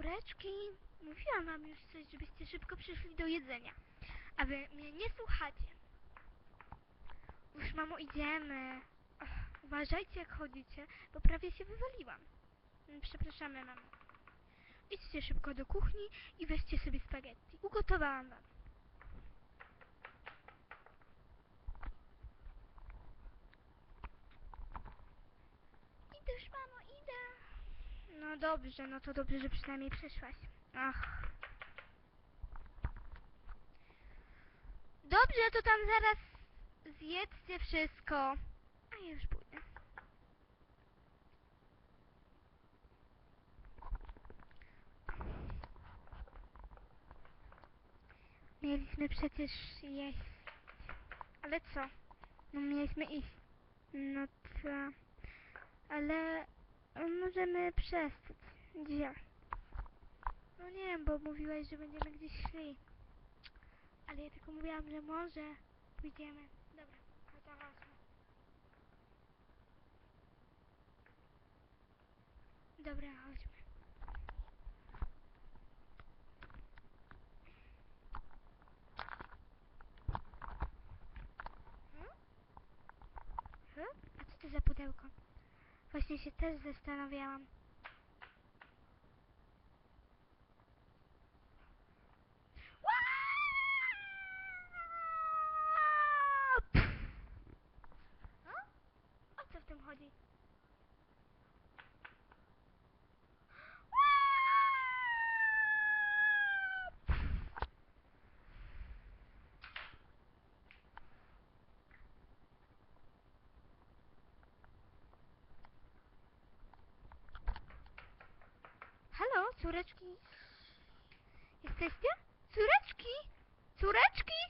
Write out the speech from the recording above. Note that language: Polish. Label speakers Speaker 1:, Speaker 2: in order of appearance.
Speaker 1: Córeczki, mówiłam wam już coś, żebyście szybko przyszli do jedzenia. A wy mnie nie słuchacie. Już mamo idziemy. Och, uważajcie jak chodzicie, bo prawie się wywaliłam. Mm, Przepraszamy mamo. Idźcie szybko do kuchni i weźcie sobie spaghetti. Ugotowałam wam. Idę już mamo, idę. No dobrze, no to dobrze, że przynajmniej przyszłaś. Ach. Dobrze, to tam zaraz zjedzcie wszystko. A ja już pójdę. Mieliśmy przecież jeść. Ale co? No mieliśmy iść. No to... Ale możemy przestać. Gdzie? No nie wiem, bo mówiłaś, że będziemy gdzieś szli. Ale ja tylko mówiłam, że może pójdziemy. Dobra, chodźmy. Dobra, chodźmy. Hmm? Hmm? A co to za pudełko? Właśnie się też zastanawiałam. O co w tym chodzi? Córeczki? Jesteście? Córeczki? Córeczki?